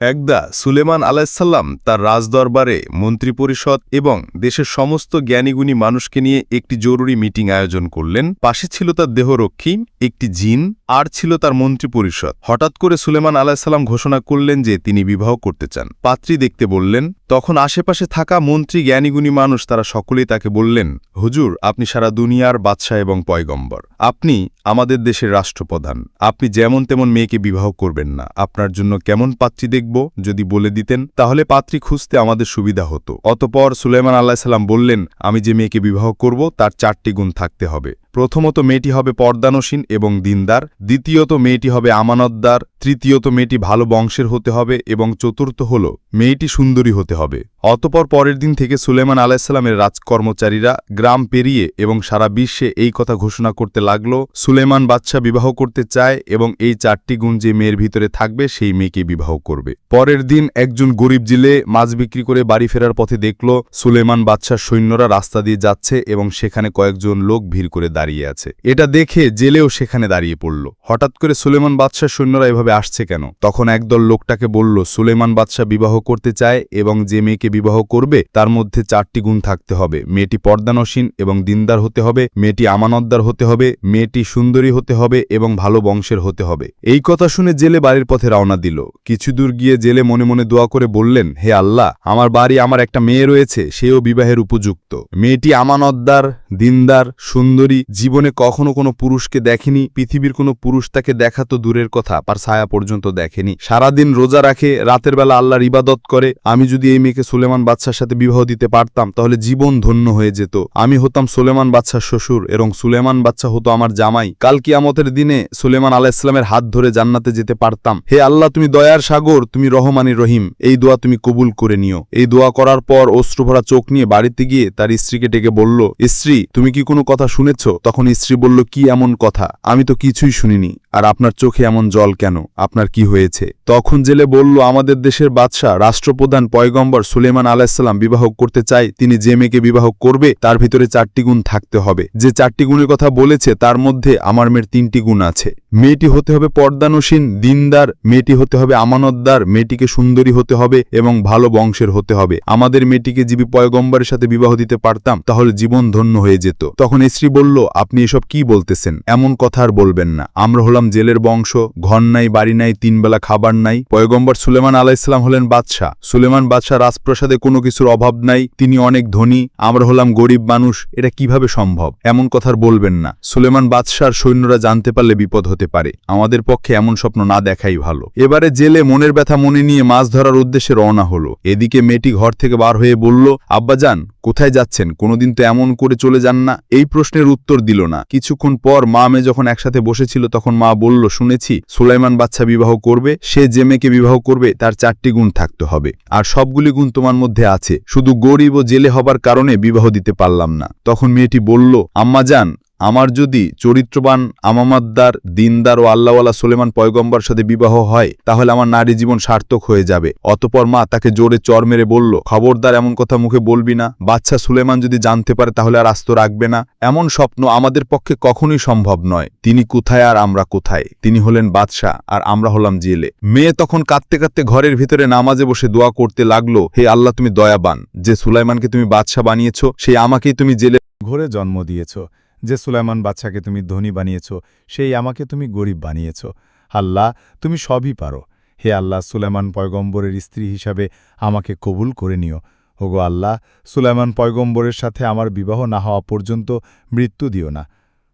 একদা সুলেমান আলাইসাল্লাম তার রাজদরবারে, মন্ত্রিপরিষদ এবং দেশের সমস্ত জ্ঞানীগুণী মানুষকে নিয়ে একটি জরুরি মিটিং আয়োজন করলেন। পাশে ছিল তার দেহরক্ষী, একটি জিন, আর ছিল তার মন্ত্রিপরিষদ। হঠাৎ করে সুলেমান আলাইসাল্লাম ঘোষণা করলেন যে তিনি বিবাহ করতে চান। পাত্রী দেখতে বললেন, তখন আশেপাশে থাকা মন্ত্রী জ্ঞানীগুণী মানুষ তারা সকলেই তাকে বললেন, হুজুর, আপনি সারা দুনিয়ার বাদশাহ এবং পয়গম্বর। আপনি আমাদের দেশের রাষ্ট্রপ্রধান। আপনি যেমন তেমন মেয়েকে বিবাহ করবেন না। আপনার জন্য কেমন পাত্রী দেখব যদি বলে দিতেন, তাহলে পাত্রী খুঁজতে আমাদের সুবিধা হতো। অতপর সুলেমান আল্লাহ সাল্লাম বললেন, আমি যে মেয়েকে বিবাহ করব, তার চারটি গুণ থাকতে হবে। প্রথমত মেয়েটি হবে পর্দানসীন এবং দিনদার, দ্বিতীয়ত মেয়েটি হবে আমানতদার, তৃতীয়ত মেয়েটি ভালো বংশের হতে হবে এবং চতুর্থ হল মেয়েটি সুন্দরী হতে হবে। অতপর পরের দিন থেকে সুলেমান আলাহিসাল্লামের রাজকর্মচারীরা গ্রাম পেরিয়ে এবং সারা বিশ্বে এই কথা ঘোষণা করতে লাগল, সুলেমান বাচ্চা বিবাহ করতে চায় এবং এই চারটি গুণ যে মেয়ের ভিতরে থাকবে সেই মেয়েকে বিবাহ করবে। পরের দিন একজন গরিব জিলে মাছ বিক্রি করে বাড়ি ফেরার পথে দেখল, সুলেমান বাদশার সৈন্যরা রাস্তা দিয়ে যাচ্ছে এবং সেখানে কয়েকজন লোক ভিড় করে দাঁড়িয়ে আছে। এটা দেখে জেলেও সেখানে দাঁড়িয়ে পড়ল। হঠাৎ করে সুলেমান বাদশাহ সৈন্যরা এভাবে আসছে কেন? তখন একদল লোকটাকে বলল, সুলেমান বাদশাহ বিবাহ করতে চায় এবং যে মেয়েকে বিবাহ করবে, তার মধ্যে চারটি গুণ থাকতে হবে। মেয়েটি পর্দানসীন এবং দিনদার হতে হবে, মেয়েটি আমানতদার হতে হবে, মেয়েটি সুন্দরী হতে হবে এবং ভালো বংশের হতে হবে। এই কথা শুনে জেলে বাড়ির পথে রওনা দিল। কিছু দূর গিয়ে জেলে মনে মনে দোয়া করে বললেন, হে আল্লাহ, আমার বাড়ি আমার একটা মেয়ে রয়েছে, সেও বিবাহের উপযুক্ত। মেয়েটি আমানতদার, দিনদার, সুন্দরী জীবনে কখনো কোনো পুরুষকে দেখেনি, পৃথিবীর কোনো পুরুষ তাকে দেখা তো দূরের কথা পার ছায়া পর্যন্ত দেখেনি। সারাদিন রোজা রাখে, রাতের বেলা আল্লাহর ইবাদত করে, আমি যদি এই মেয়েকে সুলেমান বাদশার সাথে বিবাহ দিতে পারতাম, তাহলে জীবন ধন্য হয়ে যেত। আমি হতাম সুলেমান বাদশার শ্বশুর, এবং সুলেমান বাচ্চা হতো আমার জামাই। কাল কিয়ামতের দিনে সুলেমান আলাহ ইসলামের হাত ধরে জান্নাতে যেতে পারতাম। হে আল্লাহ, তুমি দয়ার সাগর, তুমি রহমানি রহিম। এই দোয়া তুমি কবুল করে নিও। এই দোয়া করার পর অশ্রুভরা চোখ নিয়ে বাড়িতে গিয়ে তার স্ত্রীকে ডেকে বলল, স্ত্রী, তুমি কি কোনো কথা শুনেছ? তখন স্ত্রী বলল, কি এমন কথা? আমি তো কিছুই শুনিনি। আর আপনার চোখে এমন জল কেন? আপনার কি হয়েছে? তখন জেলে বলল, আমাদের দেশের বাদশাহ, রাষ্ট্রপ্রধান পয়গম্বর সুলেমান আলাহিসাল্লাম বিবাহ করতে চায়। তিনি যে মেয়েকে বিবাহ করবে, তার ভিতরে চারটি গুণ থাকতে হবে। যে চারটি গুণের কথা বলেছে, তার মধ্যে আমার মেয়ের তিনটি গুণ আছে। মেয়েটি হতে হবে পর্দানুসীন, দিনদার। মেয়েটি হতে হবে আমানতদার। মেয়েটিকে সুন্দরী হতে হবে এবং ভালো বংশের হতে হবে। আমাদের মেয়েটিকে জীবী পয়গম্বরের সাথে বিবাহ দিতে পারতাম, তাহলে জীবন ধন্য হয়ে যেত। তখন স্ত্রী বলল আপনি এসব কি বলতেছেন? এমন কথা আর বলবেন না। আমরা হলাম জেলের বংশ, ঘর নাই, বাড়ি নাই, তিনবেলা খাবার নাই। পয়গম্বর সুলেমান আলাইসলাম হলেন বাদশাহ। সুলেমান বাদশাহ রাজপ্রসাদে কোনো কিছুর অভাব নাই, তিনি অনেক ধনী, আমরা হলাম গরিব মানুষ, এটা কীভাবে সম্ভব? এমন কথার বলবেন না। সুলেমান বাদশার সৈন্যরা জানতে পারলে বিপদ হতে পারে। আমাদের পক্ষে এমন স্বপ্ন না দেখাই ভালো। এবারে জেলে মনের ব্যথা মনে নিয়ে মাছ ধরার উদ্দেশ্যে রওনা হলো। এদিকে মেয়েটি ঘর থেকে বার হয়ে বলল, আব্বাজান কোথায় যাচ্ছেন? কোনোদিন তো এমন করে চলে যান না? এই প্রশ্নের উত্তর দিল না। কিছুক্ষণ পর মা মেয়ে যখন একসাথে বসেছিল, তখন মা বলল, শুনেছি, সুলাইমান বাচ্চা বিবাহ করবে, সে যে মেয়েকে বিবাহ করবে, তার চারটি গুণ থাকতে হবে। আর সবগুলি গুণ তোমার মধ্যে আছে। শুধু গরিব ও জেলে হবার কারণে বিবাহ দিতে পারলাম না। তখন মেয়েটি বলল, আম্মা যান আমার যদি চরিত্রবান আমামাদ্দার, দিনদার ও আল্লাহওয়ালা সুলেমান পয়গম্বর সাথে বিবাহ হয়, তাহলে আমার নারী জীবন সার্থক হয়ে যাবে। অতপর মা তাকে জোরে চর মেরে বলল, খবরদার, এমন কথা মুখে বলবি না। বাচ্চা সুলেমান যদি জানতে পারে, তাহলে আর আস্ত রাখবে না। এমন স্বপ্ন আমাদের পক্ষে কখনোই সম্ভব নয়। তিনি কোথায় আর আমরা কোথায়? তিনি হলেন বাদশাহ আর আমরা হলাম জেলে। মেয়ে তখন কাঁদতে কাঁদতে ঘরের ভিতরে নামাজে বসে দোয়া করতে লাগল, হে আল্লাহ, তুমি দয়াবান। যে সুলাইমানকে তুমি বাদশাহ বানিয়েছ সেই আমাকেই তুমি জেলে ঘোরে জন্ম দিয়েছ। যে সুলাইমান বাচ্চাকে তুমি ধনী বানিয়েছ, সেই আমাকে তুমি গরিব বানিয়েছ। আল্লাহ, তুমি সবই পারো। হে আল্লাহ, সুলাইমান পয়গম্বরের স্ত্রী হিসাবে আমাকে কবুল করে নিও। ওগো আল্লাহ, সুলাইমান পয়গম্বরের সাথে আমার বিবাহ না হওয়া পর্যন্ত মৃত্যু দিও না।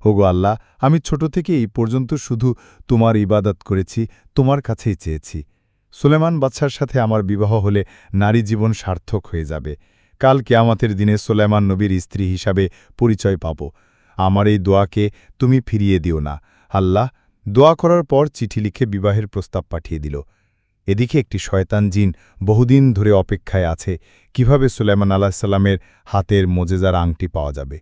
ওগো আল্লাহ, আমি ছোট থেকে এই পর্যন্ত শুধু তোমার ইবাদত করেছি, তোমার কাছেই চেয়েছি। সুলেমান বাচ্চার সাথে আমার বিবাহ হলে নারী জীবন সার্থক হয়ে যাবে। কাল কেয়ামতের দিনে সোলেমান নবীর স্ত্রী হিসাবে পরিচয় পাব। আমার এই দোয়াকে তুমি ফিরিয়ে দিও না। আল্লাহ দোয়া করার পর চিঠি লিখে বিবাহের প্রস্তাব পাঠিয়ে দিল। এদিকে একটি শয়তান জিন বহুদিন ধরে অপেক্ষায় আছে, কীভাবে সুলেমান আলাহিসাল্লামের হাতের মোজেজার আংটি পাওয়া যাবে?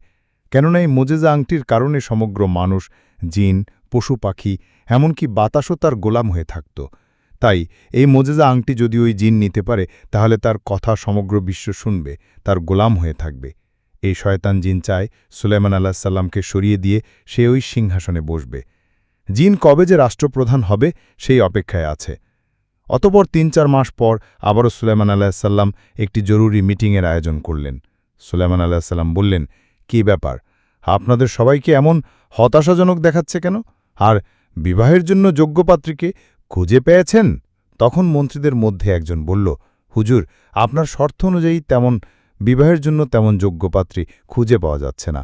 কেননা এই মোজেজা আংটির কারণে সমগ্র মানুষ, জিন, পশু পাখি, এমনকি বাতাসও তার গোলাম হয়ে থাকত। তাই এই মোজেজা আংটি যদি ওই জিন নিতে পারে, তাহলে তার কথা সমগ্র বিশ্ব শুনবে, তার গোলাম হয়ে থাকবে। এই শয়তান জিন চায় সুলেমান আল্লাহ সাল্লামকে সরিয়ে দিয়ে সে ওই সিংহাসনে বসবে। জিন কবে যে রাষ্ট্রপ্রধান হবে সেই অপেক্ষায় আছে। অতপর তিন চার মাস পর আবারও সুলাইমান আলাহিসাল্লাম একটি জরুরি মিটিংয়ের আয়োজন করলেন। সুলাইমান আলাহিসাল্লাম বললেন, কি ব্যাপার? আপনাদের সবাইকে এমন হতাশাজনক দেখাচ্ছে কেন? আর বিবাহের জন্য যোগ্য পাত্রীকে খুঁজে পেয়েছেন? তখন মন্ত্রীদের মধ্যে একজন বলল, হুজুর, আপনার শর্ত অনুযায়ী তেমন বিবাহের জন্য তেমন যোগ্য পাত্রী খুঁজে পাওয়া যাচ্ছে না।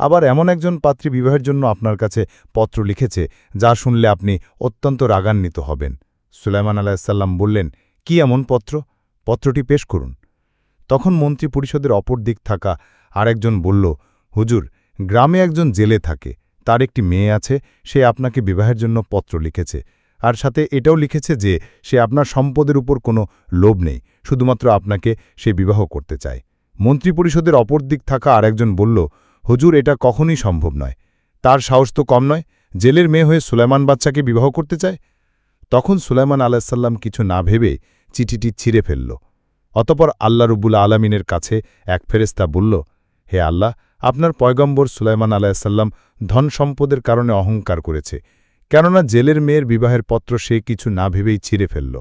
আবার এমন একজন পাত্রী বিবাহের জন্য আপনার কাছে পত্র লিখেছে, যা শুনলে আপনি অত্যন্ত রাগান্বিত হবেন। সুলাইমান আলাহিসাল্লাম বললেন, কি এমন পত্র? পত্রটি পেশ করুন। তখন মন্ত্রী পরিষদের অপর দিক থাকা আরেকজন বলল, হুজুর, গ্রামে একজন জেলে থাকে, তার একটি মেয়ে আছে, সে আপনাকে বিবাহের জন্য পত্র লিখেছে। আর সাথে এটাও লিখেছে যে, সে আপনার সম্পদের উপর কোনো লোভ নেই, শুধুমাত্র আপনাকে সে বিবাহ করতে চায়। মন্ত্রী পরিষদের অপর দিক থাকা আরেকজন বলল, হুজুর, এটা কখনই সম্ভব নয়। তার সাহস তো কম নয়। জেলের মেয়ে হয়ে সুলাইমান বাচ্চাকে বিবাহ করতে চায়? তখন সুলাইমান আলাহিসাল্লাম কিছু না ভেবে চিঠিটি ছিঁড়ে ফেলল। অতপর আল্লাহ রুবুল আলমিনের কাছে এক ফেরেস্তা বলল, হে আল্লাহ, আপনার পয়গম্বর সুলাইমান আলাহিসাল্লাম ধন সম্পদের কারণে অহংকার করেছে। কেননা জেলের মেয়ের বিবাহের পত্র সে কিছু না ভেবেই ছিঁড়ে ফেলল।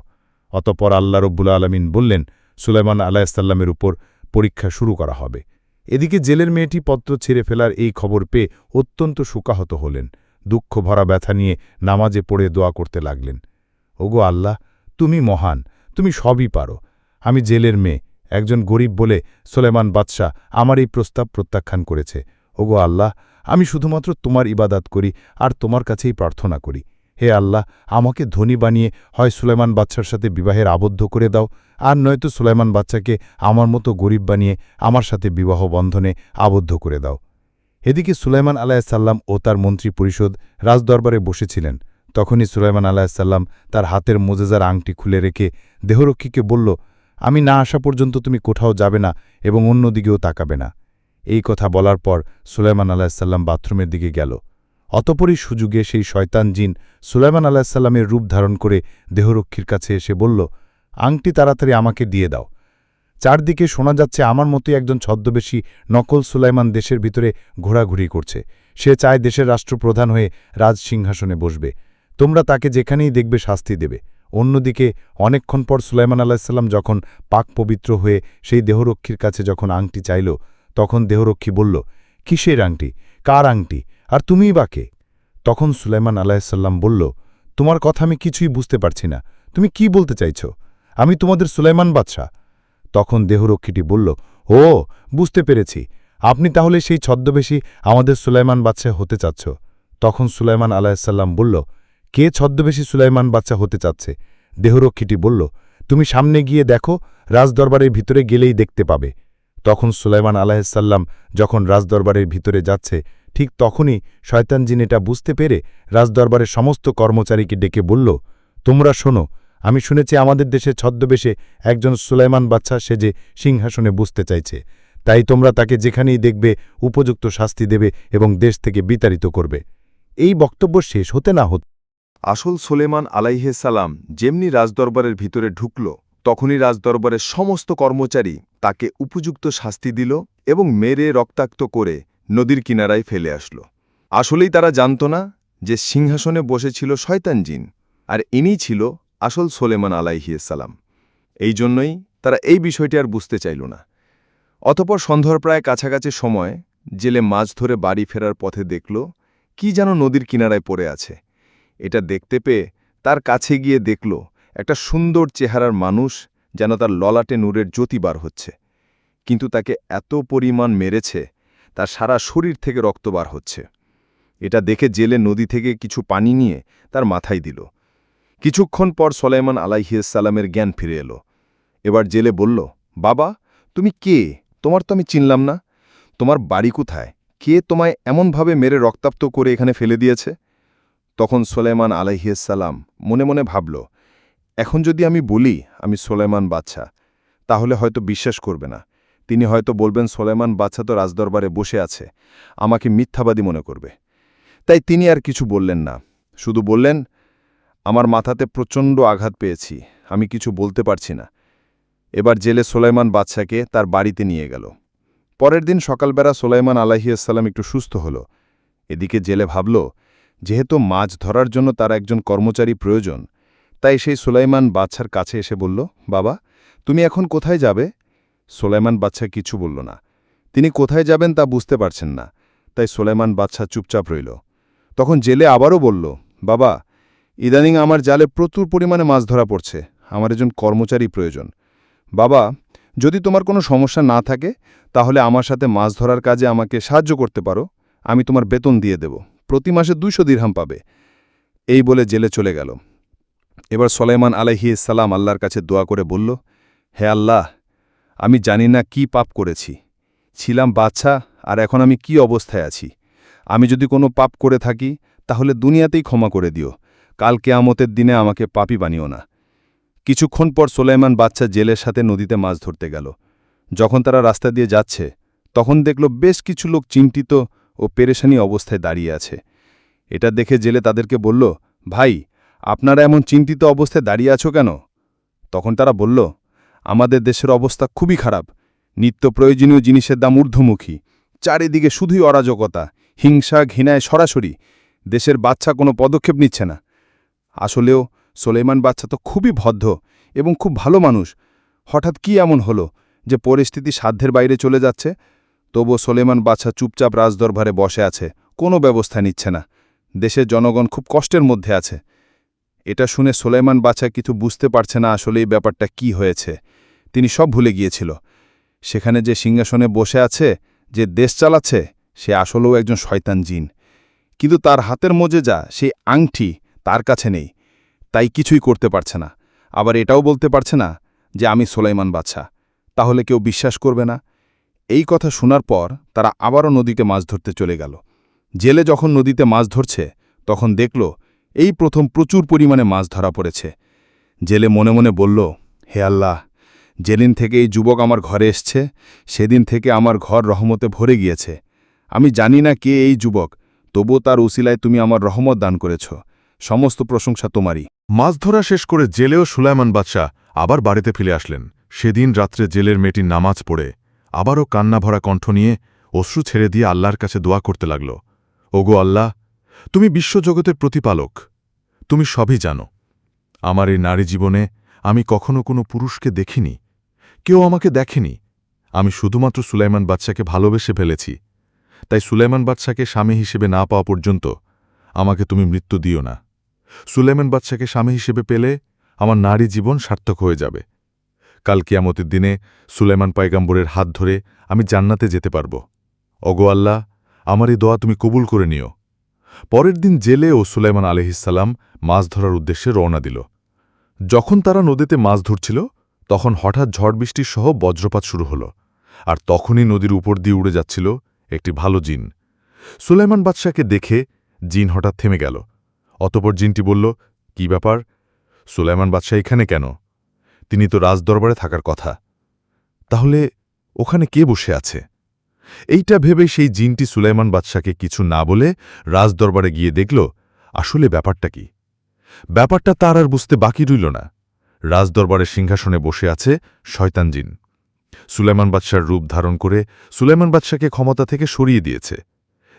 অতপর আল্লাহ রব্বুল আলমিন বললেন, সুলাইমান আলাহিসাল্লামের উপর পরীক্ষা শুরু করা হবে। এদিকে জেলের মেয়েটি পত্র ছিঁড়ে ফেলার এই খবর পেয়ে অত্যন্ত সুকাহত হলেন। দুঃখ ভরা ব্যথা নিয়ে নামাজে পড়ে দোয়া করতে লাগলেন। ওগো আল্লাহ, তুমি মহান, তুমি সবই পারো। আমি জেলের মেয়ে, একজন গরিব বলে সোলেমান বাদশাহ আমার এই প্রস্তাব প্রত্যাখ্যান করেছে। ওগো আল্লাহ, আমি শুধুমাত্র তোমার ইবাদাত করি আর তোমার কাছেই প্রার্থনা করি। হে আল্লাহ, আমাকে ধনী বানিয়ে হয় সুলাইমান বাচ্চার সাথে বিবাহের আবদ্ধ করে দাও, আর নয়তো সুলাইমান বাচ্চাকে আমার মতো গরিব বানিয়ে আমার সাথে বিবাহ বন্ধনে আবদ্ধ করে দাও। এদিকে সুলাইমান আলাহিসাল্লাম ও তার মন্ত্রী পরিষদ রাজদরবারে বসেছিলেন। তখনই সুলাইমান আলাহিসাল্লাম তার হাতের মোজেজার আংটি খুলে রেখে দেহরক্ষীকে বলল, আমি না আসা পর্যন্ত তুমি কোথাও যাবে না এবং অন্যদিকেও তাকাবে না। এই কথা বলার পর সুলাইমান আলাহিসাল্লাম বাথরুমের দিকে গেল। অতপরই সুযোগে সেই শয়তান জিন সুলাইমান আলাহিসাল্লামের রূপ ধারণ করে দেহরক্ষীর কাছে এসে বলল, আংটি তাড়াতাড়ি আমাকে দিয়ে দাও। চারদিকে শোনা যাচ্ছে আমার মতোই একজন ছদ্মবেশী নকল সুলাইমান দেশের ভিতরে ঘোরাঘুরি করছে। সে চায় দেশের রাষ্ট্রপ্রধান হয়ে রাজ সিংহাসনে বসবে। তোমরা তাকে যেখানেই দেখবে শাস্তি দেবে। অন্যদিকে অনেকক্ষণ পর সুলাইমান আলাহিসাল্লাম যখন পাক পবিত্র হয়ে সেই দেহরক্ষীর কাছে যখন আংটি চাইল, তখন দেহরক্ষী বলল কিসের আংটি? কার আংটি? আর তুমিই বাকে তখন সুলাইমান আলাহিসাল্লাম বলল, তোমার কথা আমি কিছুই বুঝতে পারছি না। তুমি কি বলতে চাইছ? আমি তোমাদের সুলাইমান বাদশাহ। তখন দেহরক্ষীটি বলল, ও, বুঝতে পেরেছি। আপনি তাহলে সেই ছদ্মবেশী আমাদের সুলাইমান বাচ্চা হতে চাচ্ছ? তখন সুলাইমান আলাহিসাল্লাম বলল, কে ছদ্মবেশী সুলাইমান বাচ্চা হতে চাচ্ছে? দেহরক্ষীটি বলল, তুমি সামনে গিয়ে দেখো, রাজদরবারের ভিতরে গেলেই দেখতে পাবে। তখন সুলাইমান আলাহিসাল্লাম যখন রাজদরবারের ভিতরে যাচ্ছে, ঠিক তখনই শয়তান জিন এটা বুঝতে পেরে রাজদরবারের সমস্ত কর্মচারীকে ডেকে বলল, তোমরা শোনো, আমি শুনেছি আমাদের দেশে ছদ্মবেশে একজন সুলাইমান বাচ্চা সেজে সিংহাসনে বুঝতে চাইছে। তাই তোমরা তাকে যেখানেই দেখবে উপযুক্ত শাস্তি দেবে এবং দেশ থেকে বিতাড়িত করবে। এই বক্তব্য শেষ হতে না হতে আসল সোলেমান আলাইহে সালাম যেমনি রাজদরবারের ভিতরে ঢুকল তখনই রাজদরবারের সমস্ত কর্মচারী তাকে উপযুক্ত শাস্তি দিল এবং মেরে রক্তাক্ত করে নদীর কিনারায় ফেলে আসল। আসলেই তারা জানত না যে সিংহাসনে বসেছিল শয়তান জিন, আর ইনি ছিল আসল সোলেমান আলাইহিসালাম এই জন্যই তারা এই বিষয়টি আর বুঝতে চাইল না। অতপর সন্ধ্যার প্রায় কাছাকাছি সময় জেলে মাছ ধরে বাড়ি ফেরার পথে দেখল, কি যেন নদীর কিনারায় পড়ে আছে। এটা দেখতে পেয়ে তার কাছে গিয়ে দেখল একটা সুন্দর চেহারার মানুষ যেন তার ললাটে নূরের জ্যোতি বার হচ্ছে। কিন্তু তাকে এত পরিমাণ মেরেছে, তার সারা শরীর থেকে রক্ত বার হচ্ছে। এটা দেখে জেলে নদী থেকে কিছু পানি নিয়ে তার মাথায় দিল। কিছুক্ষণ পর সোলাইমান আলাইহিসালামের জ্ঞান ফিরে এলো। এবার জেলে বলল, বাবা, তুমি কে? তোমার তো আমি চিনলাম না। তোমার বাড়ি কোথায়? কে তোমায় এমনভাবে মেরে রক্তাপ্ত করে এখানে ফেলে দিয়েছে? তখন সোলেমান আলাইহিসাল্লাম মনে মনে ভাবল এখন যদি আমি বলি, আমি সোলেমান বাচ্চা তাহলে হয়তো বিশ্বাস করবে না। তিনি হয়তো বলবেন সোলেমান বাচ্চা তো রাজদরবারে বসে আছে, আমাকে মিথ্যাবাদী মনে করবে। তাই তিনি আর কিছু বললেন না। শুধু বললেন, আমার মাথাতে প্রচণ্ড আঘাত পেয়েছি, আমি কিছু বলতে পারছি না। এবার জেলে সোলাইমান বাদশাকে তার বাড়িতে নিয়ে গেল। পরের দিন সকালবেলা সোলাইমান আলাহিয়াসাল্লাম একটু সুস্থ হল। এদিকে জেলে ভাবল, যেহেতু মাছ ধরার জন্য তার একজন কর্মচারী প্রয়োজন তাই সেই সুলাইমান বাচ্চার কাছে এসে বলল, বাবা, তুমি এখন কোথায় যাবে? সুলাইমান বাচ্চা কিছু বলল না। তিনি কোথায় যাবেন তা বুঝতে পারছেন না। তাই সুলাইমান বাচ্চা চুপচাপ রইল। তখন জেলে আবারও বলল, বাবা, ইদানিং আমার জালে প্রচুর পরিমাণে মাছ ধরা পড়ছে। আমার একজন কর্মচারী প্রয়োজন। বাবা, যদি তোমার কোনো সমস্যা না থাকে, তাহলে আমার সাথে মাছ ধরার কাজে আমাকে সাহায্য করতে পারো। আমি তোমার বেতন দিয়ে দেব। প্রতি মাসে দুইশো দিরহাম পাবে। এই বলে জেলে চলে গেল। এবার সোলাইমান আলাইহি সালাম আল্লাহর কাছে দোয়া করে বলল, হে আল্লাহ, আমি জানি না কি পাপ করেছি। ছিলাম বাচ্চা আর এখন আমি কি অবস্থায় আছি? আমি যদি কোনো পাপ করে থাকি, তাহলে দুনিয়াতেই ক্ষমা করে দিও। কাল কেয়ামতের দিনে আমাকে পাপি বানিও না। কিছুক্ষণ পর সোলাইমান বাচ্চা জেলের সাথে নদীতে মাছ ধরতে গেল। যখন তারা রাস্তা দিয়ে যাচ্ছে, তখন দেখল বেশ কিছু লোক চিন্তিত ও পেরেশানি অবস্থায় দাঁড়িয়ে আছে। এটা দেখে জেলে তাদেরকে বলল, ভাই আপনারা এমন চিন্তিত অবস্থায় দাঁড়িয়ে আছো কেন? তখন তারা বলল, আমাদের দেশের অবস্থা খুবই খারাপ। নিত্য প্রয়োজনীয় জিনিসের দাম ঊর্ধ্বমুখী। চারিদিকে শুধুই অরাজকতা, হিংসা, ঘৃণায় সরাসরি। দেশের বাচ্চা কোনো পদক্ষেপ নিচ্ছে না। আসলেও সোলেমান বাচ্চা তো খুবই ভদ্র এবং খুব ভালো মানুষ। হঠাৎ কি এমন হলো যে পরিস্থিতি সাধ্যের বাইরে চলে যাচ্ছে? তবুও সোলেমান বাচ্চা চুপচাপ রাজদরবারে বসে আছে, কোনো ব্যবস্থা নিচ্ছে না। দেশের জনগণ খুব কষ্টের মধ্যে আছে। এটা শুনে সোলাইমান বাচ্চা কিছু বুঝতে পারছে না আসলে এই ব্যাপারটা কি হয়েছে। তিনি সব ভুলে গিয়েছিল। সেখানে যে সিংহাসনে বসে আছে, যে দেশ চালাচ্ছে, সে আসলেও একজন শয়তান জিন। কিন্তু তার হাতের মজে যা সেই আংটি তার কাছে নেই। তাই কিছুই করতে পারছে না। আবার এটাও বলতে পারছে না যে, আমি সোলাইমান বাচ্চা তাহলে কেউ বিশ্বাস করবে না? এই কথা শোনার পর তারা আবারও নদীতে মাছ ধরতে চলে গেল। জেলে যখন নদীতে মাছ ধরছে, তখন দেখল এই প্রথম প্রচুর পরিমাণে মাছ ধরা পড়েছে। জেলে মনে মনে বলল, হে আল্লাহ, যেদিন থেকে এই যুবক আমার ঘরে এসছে, সেদিন থেকে আমার ঘর রহমতে ভরে গিয়েছে। আমি জানি না কে এই যুবক, তবুও তার উসিলায় তুমি আমার রহমত দান করেছ। সমস্ত প্রশংসা তোমারই। মাছ ধরা শেষ করে জেলেও সুলাইমান বাদশাহ আবার বাড়িতে ফিরে আসলেন। সেদিন রাত্রে জেলের মেয়েটির নামাজ পড়ে, আবারও কান্না ভরা কণ্ঠ নিয়ে অশ্রু ছেড়ে দিয়ে আল্লাহর কাছে দোয়া করতে লাগল। ওগো আল্লাহ তুমি বিশ্বজগতের প্রতিপালক। তুমি সবই জানো। আমার এই নারী জীবনে আমি কখনো কোনো পুরুষকে দেখিনি। কেউ আমাকে দেখেনি। আমি শুধুমাত্র সুলাইমান বাচ্চাকে ভালোবেসে ফেলেছি। তাই সুলাইমান বাচ্চাকে স্বামী হিসেবে না পাওয়া পর্যন্ত আমাকে তুমি মৃত্যু দিও না। সুলাইমান বাচ্চাকে স্বামী হিসেবে পেলে আমার নারী জীবন সার্থক হয়ে যাবে। কাল কিয়ামতের দিনে সুলাইমান পায়গাম্বরের হাত ধরে আমি জান্নাতে যেতে পারব। অগো আল্লাহ, আমার এই দোয়া তুমি কবুল করে নিও। পরের দিন জেলে ও সুলাইমান আলহিসাল্লাম মাছ ধরার উদ্দেশ্যে রওনা দিল। যখন তারা নদীতে মাছ ধরছিল, তখন হঠাৎ ঝড় বৃষ্টির সহ বজ্রপাত শুরু হল, আর তখনই নদীর উপর দিয়ে উড়ে যাচ্ছিল একটি ভালো জিন। সুলাইমান বাদশাকে দেখে জিন হঠাৎ থেমে গেল। অতপর জিনটি বলল, কি ব্যাপার? সুলাইমান বাদশাহ এখানে কেন? তিনি তো রাজদরবারে থাকার কথা। তাহলে ওখানে কে বসে আছে? এইটা ভেবে সেই জিনটি সুলাইমান বাদশাকে কিছু না বলে রাজদরবারে গিয়ে দেখল, আসলে ব্যাপারটা কি? ব্যাপারটা তার আর বুঝতে বাকি রইল না। রাজদরবারের সিংহাসনে বসে আছে শয়তান জিন। সুলাইমান বাদশার রূপ ধারণ করে সুলাইমান বাদশাকে ক্ষমতা থেকে সরিয়ে দিয়েছে।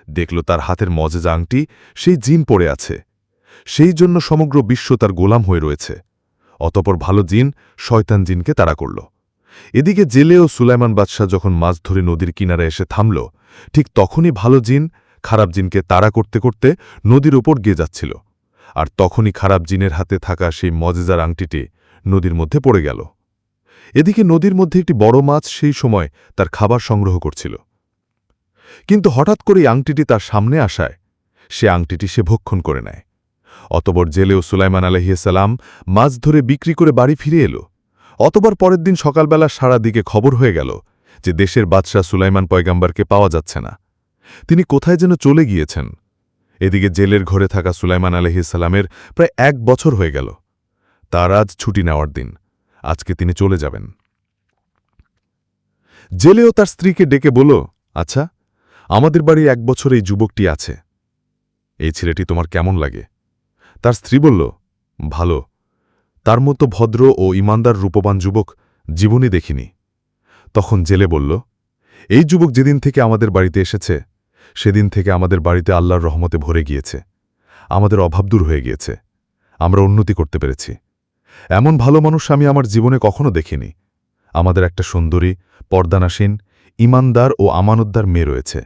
দেখল তার হাতের মজেজা আংটি, সেই জিন পড়ে আছে। সেই জন্য সমগ্র বিশ্ব তার গোলাম হয়ে রয়েছে। অতপর ভালো জিন শয়তান জিনকে তাড়া করল। এদিকে জেলে ও সুলাইমান বাদশাহ যখন মাছ ধরে নদীর কিনারে এসে থামল, ঠিক তখনই ভালো জিন, খারাপ জিনকে তাড়া করতে করতে নদীর ওপর গিয়ে যাচ্ছিল। আর তখনই খারাপ জিনের হাতে থাকা সেই মজেজার আংটিটি নদীর মধ্যে পড়ে গেল। এদিকে নদীর মধ্যে একটি বড় মাছ সেই সময় তার খাবার সংগ্রহ করছিল। কিন্তু হঠাৎ করে এই আংটিটি তার সামনে আসায়, সে আংটিটি সে ভক্ষণ করে নেয়। অতবর জেলেও সুলাইমান আলহিসাল্লাম মাছ ধরে বিক্রি করে বাড়ি ফিরে এলো। অতবার পরের দিন সকালবেলা সারা দিকে খবর হয়ে গেল যে দেশের বাদশাহ সুলাইমান পয়গাম্বারকে পাওয়া যাচ্ছে না। তিনি কোথায় যেন চলে গিয়েছেন। এদিকে জেলের ঘরে থাকা সুলাইমান আলহিসাল্লামের প্রায় এক বছর হয়ে গেল। তার আজ ছুটি নেওয়ার দিন। আজকে তিনি চলে যাবেন। জেলেও তার স্ত্রীকে ডেকে বলল আচ্ছা আমাদের বাড়ি এক বছর এই যুবকটি আছে। এই ছেলেটি তোমার কেমন লাগে? তার স্ত্রী বলল, ভালো। তার মতো ভদ্র ও ইমানদার রূপবান যুবক জীবনই দেখিনি। তখন জেলে বলল, এই যুবক যেদিন থেকে আমাদের বাড়িতে এসেছে, সেদিন থেকে আমাদের বাড়িতে আল্লাহর রহমতে ভরে গিয়েছে। আমাদের অভাব দূর হয়ে গিয়েছে। আমরা উন্নতি করতে পেরেছি। এমন ভালো মানুষ আমি আমার জীবনে কখনো দেখিনি। আমাদের একটা সুন্দরী, পর্দানাসীন, ইমানদার ও আমানতদার মেয়ে রয়েছে।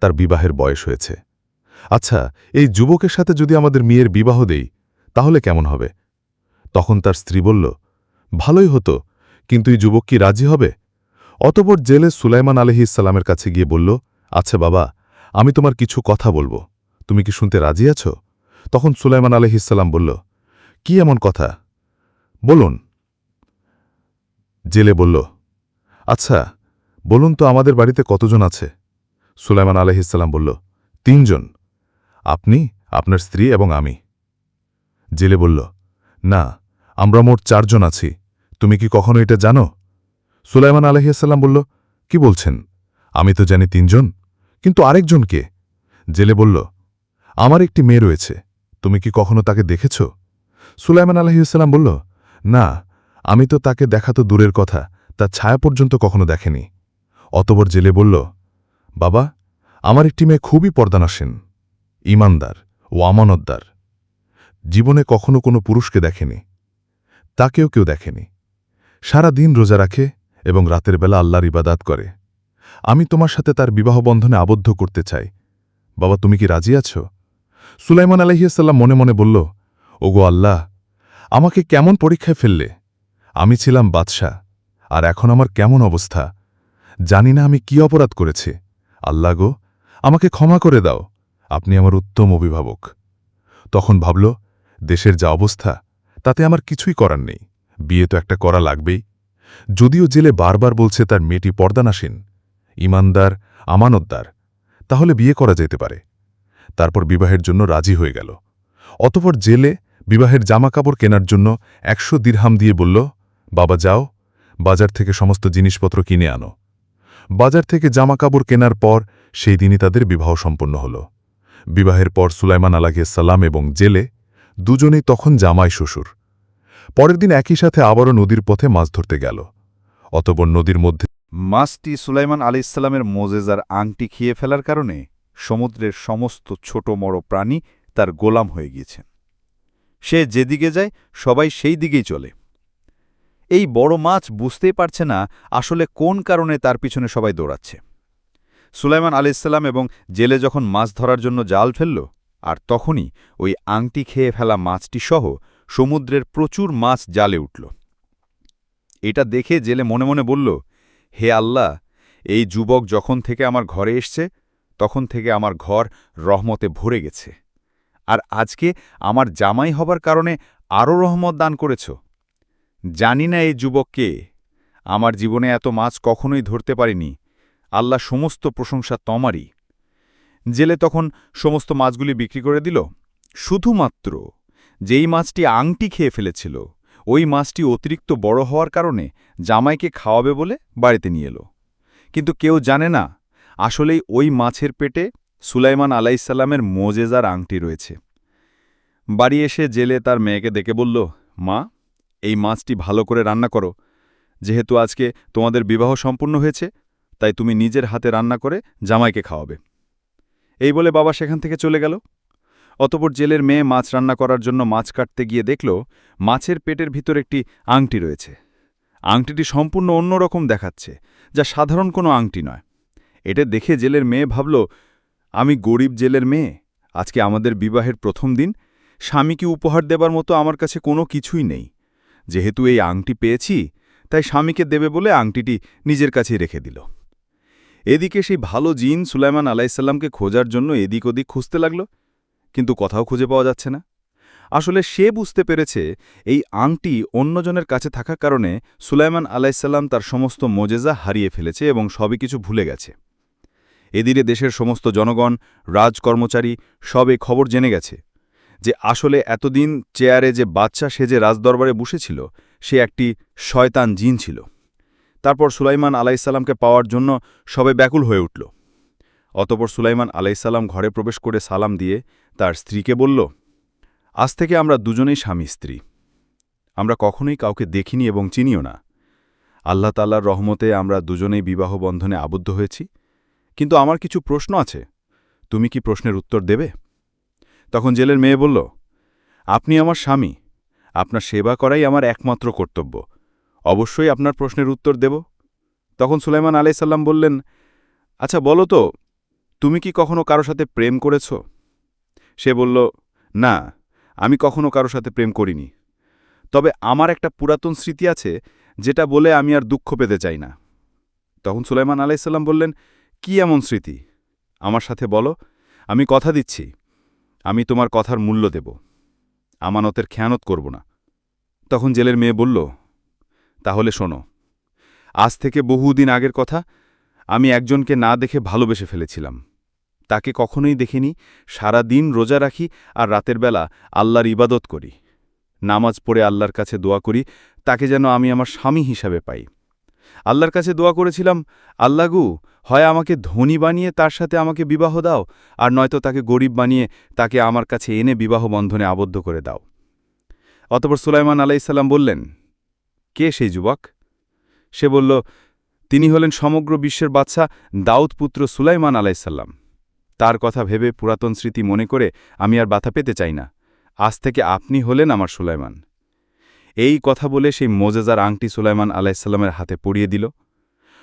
তার বিবাহের বয়স হয়েছে। আচ্ছা এই যুবকের সাথে যদি আমাদের মেয়ের বিবাহ দেই, তাহলে কেমন হবে? তখন তার স্ত্রী বলল, ভালোই হতো, কিন্তু এই যুবক কি রাজি হবে? অতপর জেলে সুলাইমান আলহি ইসালামের কাছে গিয়ে বলল আচ্ছা বাবা, আমি তোমার কিছু কথা বলব। তুমি কি শুনতে রাজি আছো? তখন সুলাইমান আলহিসাল্লাম বলল, কি এমন কথা? বলুন। জেলে বলল আচ্ছা বলুন তো আমাদের বাড়িতে কতজন আছে? সুলাইমান আলহিসাল্লাম বলল, তিনজন। আপনি, আপনার স্ত্রী এবং আমি। জেলে বলল, না আমরা মোট চারজন আছি। তুমি কি কখনো এটা জানো? সুলাইমান আলহিসাল্লাম বলল, কি বলছেন? আমি তো জানি তিনজন। কিন্তু আরেকজন কে? জেলে বলল, আমার একটি মেয়ে রয়েছে। তুমি কি কখনো তাকে দেখেছ? সুলাইমান আলহিউসালাম বলল, না, আমি তো তাকে দেখা তো দূরের কথা। তার ছায়া পর্যন্ত কখনো দেখেনি। অতবর জেলে বলল, বাবা, আমার একটি মেয়ে খুবই পর্দানাসীন, ইমানদার ও আমানতদার। জীবনে কখনো কোনো পুরুষকে দেখেনি। তাকেও কেউ দেখেনি। সারা দিন রোজা রাখে এবং রাতের বেলা আল্লাহর ইবাদাত করে। আমি তোমার সাথে তার বিবাহ বন্ধনে আবদ্ধ করতে চাই। বাবা, তুমি কি রাজি আছো? সুলাইমান আলহিয়াসাল্লাম মনে মনে বলল, ওগো আল্লাহ, আমাকে কেমন পরীক্ষায় ফেললে? আমি ছিলাম বাদশাহ, আর এখন আমার কেমন অবস্থা? জানি না আমি কি অপরাধ করেছি। আল্লাহ গো, আমাকে ক্ষমা করে দাও। আপনি আমার উত্তম অভিভাবক। তখন ভাবল, দেশের যা অবস্থা তাতে আমার কিছুই করার নেই। বিয়ে তো একটা করা লাগবেই। যদিও জেলে বারবার বলছে তার মেয়েটি পর্দানাসীন, ইমানদার, আমানতদার, তাহলে বিয়ে করা যেতে পারে। তারপর বিবাহের জন্য রাজি হয়ে গেল। অতপর জেলে বিবাহের জামাকাপড় কেনার জন্য একশো দিরহাম দিয়ে বলল, বাবা যাও, বাজার থেকে সমস্ত জিনিসপত্র কিনে আনো। বাজার থেকে জামাকাপড় কেনার পর সেই দিনই তাদের বিবাহ সম্পন্ন হল। বিবাহের পর সুলাইমান সালাম এবং জেলে দুজনেই তখন জামাই শ্বশুর। পরের দিন একই সাথে আবারও নদীর পথে মাছ ধরতে গেল। অতপর নদীর মধ্যে মাছটি সুলাইমান আলি ইসলামের মোজেজার আংটি খেয়ে ফেলার কারণে সমুদ্রের সমস্ত ছোট বড় প্রাণী তার গোলাম হয়ে গিয়েছেন। সে যেদিকে যায়, সবাই সেই দিকেই চলে। এই বড় মাছ বুঝতেই পারছে না আসলে কোন কারণে তার পিছনে সবাই দৌড়াচ্ছে। সুলাইমান আলি ইসলাম এবং জেলে যখন মাছ ধরার জন্য জাল ফেলল আর তখনই ওই আংটি খেয়ে ফেলা মাছটি সহ সমুদ্রের প্রচুর মাছ জালে উঠল। এটা দেখে জেলে মনে মনে বলল, হে আল্লাহ, এই যুবক যখন থেকে আমার ঘরে এসছে, তখন থেকে আমার ঘর রহমতে ভরে গেছে। আর আজকে আমার জামাই হবার কারণে আরও রহমত দান করেছ। জানি না এই যুবককে আমার জীবনে এত মাছ কখনোই ধরতে পারিনি। আল্লাহ সমস্ত প্রশংসা তমারই। জেলে তখন সমস্ত মাছগুলি বিক্রি করে দিল। শুধুমাত্র যেই মাছটি আংটি খেয়ে ফেলেছিল, ওই মাছটি অতিরিক্ত বড় হওয়ার কারণে জামাইকে খাওয়াবে বলে বাড়িতে নিয়ে এলো। কিন্তু কেউ জানে না, আসলেই ওই মাছের পেটে সুলাইমান আলাইসাল্লামের মোজেজার আংটি রয়েছে। বাড়ি এসে জেলে তার মেয়েকে দেখে বলল, মা, এই মাছটি ভালো করে রান্না করো। যেহেতু আজকে তোমাদের বিবাহ সম্পূর্ণ হয়েছে, তাই তুমি নিজের হাতে রান্না করে জামাইকে খাওয়াবে। এই বলে বাবা সেখান থেকে চলে গেল। অতপর জেলের মেয়ে মাছ রান্না করার জন্য মাছ কাটতে গিয়ে দেখল, মাছের পেটের ভিতর একটি আংটি রয়েছে। আংটিটি সম্পূর্ণ অন্যরকম দেখাচ্ছে, যা সাধারণ কোনো আংটি নয়। এটা দেখে জেলের মেয়ে ভাবল, আমি গরিব জেলের মেয়ে, আজকে আমাদের বিবাহের প্রথম দিন স্বামীকে উপহার দেবার মতো আমার কাছে কোনো কিছুই নেই। যেহেতু এই আংটি পেয়েছি, তাই স্বামীকে দেবে বলে আংটিটি নিজের কাছেই রেখে দিল। এদিকে সেই ভালো জিন সুলাইমান আলাইসাল্লামকে খোঁজার জন্য এদিক ওদিক খুঁজতে লাগল, কিন্তু কোথাও খুঁজে পাওয়া যাচ্ছে না। আসলে সে বুঝতে পেরেছে এই আংটি অন্যজনের কাছে থাকার কারণে সুলাইমান আলাইসাল্লাম তার সমস্ত মোজেজা হারিয়ে ফেলেছে এবং সবই কিছু ভুলে গেছে। এদিকে দেশের সমস্ত জনগণ, রাজকর্মচারী সব এ খবর জেনে গেছে যে আসলে এতদিন চেয়ারে যে বাচ্চা সেজে রাজদরবারে বসেছিল, সে একটি শয়তান জিন ছিল। তারপর সুলাইমান আলাইসাল্লামকে পাওয়ার জন্য সবে ব্যাকুল হয়ে উঠল। অতপর সুলাইমান আলাইসাল্লাম ঘরে প্রবেশ করে সালাম দিয়ে তার স্ত্রীকে বলল, আজ থেকে আমরা দুজনেই স্বামী স্ত্রী। আমরা কখনোই কাউকে দেখিনি এবং চিনিও না। আল্লাহ তাল্লার রহমতে আমরা দুজনেই বিবাহ বন্ধনে আবদ্ধ হয়েছি। কিন্তু আমার কিছু প্রশ্ন আছে। তুমি কি প্রশ্নের উত্তর দেবে? তখন জেলের মেয়ে বলল, আপনি আমার স্বামী। আপনার সেবা করাই আমার একমাত্র কর্তব্য। অবশ্যই আপনার প্রশ্নের উত্তর দেব। তখন সুলাইমান আলাইসাল্লাম বললেন আচ্ছা বলো তো, তুমি কি কখনো কারও সাথে প্রেম করেছ? সে বলল, না, আমি কখনো কারও সাথে প্রেম করিনি। তবে আমার একটা পুরাতন স্মৃতি আছে, যেটা বলে আমি আর দুঃখ পেতে চাই না। তখন সুলাইমান আলাইসাল্লাম বললেন, কি এমন স্মৃতি? আমার সাথে বলো, আমি কথা দিচ্ছি, আমি তোমার কথার মূল্য দেব, আমানতের খেয়ানত করব না। তখন জেলের মেয়ে বলল তাহলে শোনো। আজ থেকে বহুদিন আগের কথা, আমি একজনকে না দেখে ভালোবেসে ফেলেছিলাম। তাকে কখনোই দেখিনি সারা দিন রোজা রাখি আর রাতের বেলা আল্লাহর ইবাদত করি। নামাজ পড়ে আল্লাহর কাছে দোয়া করি, তাকে যেন আমি আমার স্বামী হিসাবে পাই। আল্লাহর কাছে দোয়া করেছিলাম আল্লাগু হয় আমাকে ধনী বানিয়ে তার সাথে আমাকে বিবাহ দাও, আর নয়তো তাকে গরিব বানিয়ে তাকে আমার কাছে এনে বিবাহ বন্ধনে আবদ্ধ করে দাও। অতপর সুলাইমান আলাইসাল্লাম বললেন কে সেই যুবক? সে বলল, তিনি হলেন সমগ্র বিশ্বের বাদশা দাউদ পুত্র সুলাইমান আলাইসাল্লাম তার কথা ভেবে পুরাতন স্মৃতি মনে করে আমি আর বাধা পেতে চাই না। আজ থেকে আপনি হলেন আমার সুলাইমান। এই কথা বলে সেই মোজেজার আংটি সুলাইমান আলাইসাল্লামের হাতে পড়িয়ে দিল।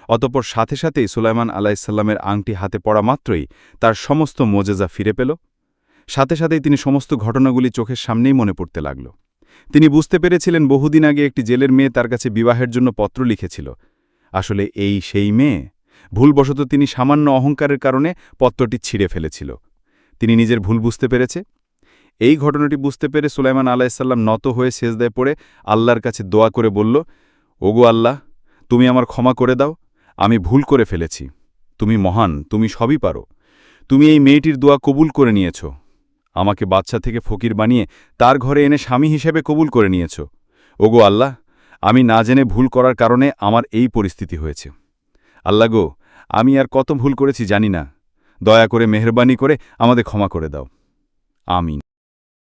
অতপর সাথে সাথেই সুলাইমান আলাইসাল্লামের আংটি হাতে পড়া মাত্রই তার সমস্ত মোজেজা ফিরে পেল। সাথে সাথেই তিনি সমস্ত ঘটনাগুলি চোখের সামনেই মনে পড়তে লাগল। তিনি বুঝতে পেরেছিলেন বহুদিন আগে একটি জেলের মেয়ে তার কাছে বিবাহের জন্য পত্র লিখেছিল। আসলে এই সেই মেয়ে? ভুলবশত তিনি সামান্য অহংকারের কারণে পত্রটি ছিঁড়ে ফেলেছিল। তিনি নিজের ভুল বুঝতে পেরেছে? এই ঘটনাটি বুঝতে পেরে সুলাইমান আলাইসাল্লাম নত হয়ে সেজদায় পড়ে আল্লাহর কাছে দোয়া করে বলল, ওগো আল্লাহ, তুমি আমার ক্ষমা করে দাও, আমি ভুল করে ফেলেছি। তুমি মহান, তুমি সবই পারো। তুমি এই মেয়েটির দোয়া কবুল করে নিয়েছ। আমাকে বাচ্চা থেকে ফকির বানিয়ে তার ঘরে এনে স্বামী হিসেবে কবুল করে নিয়েছ। ওগো আল্লাহ, আমি না জেনে ভুল করার কারণে আমার এই পরিস্থিতি হয়েছে। আল্লাহ গো, আমি আর কত ভুল করেছি জানি না। দয়া করে মেহরবানি করে আমাদের ক্ষমা করে দাও। আমিন।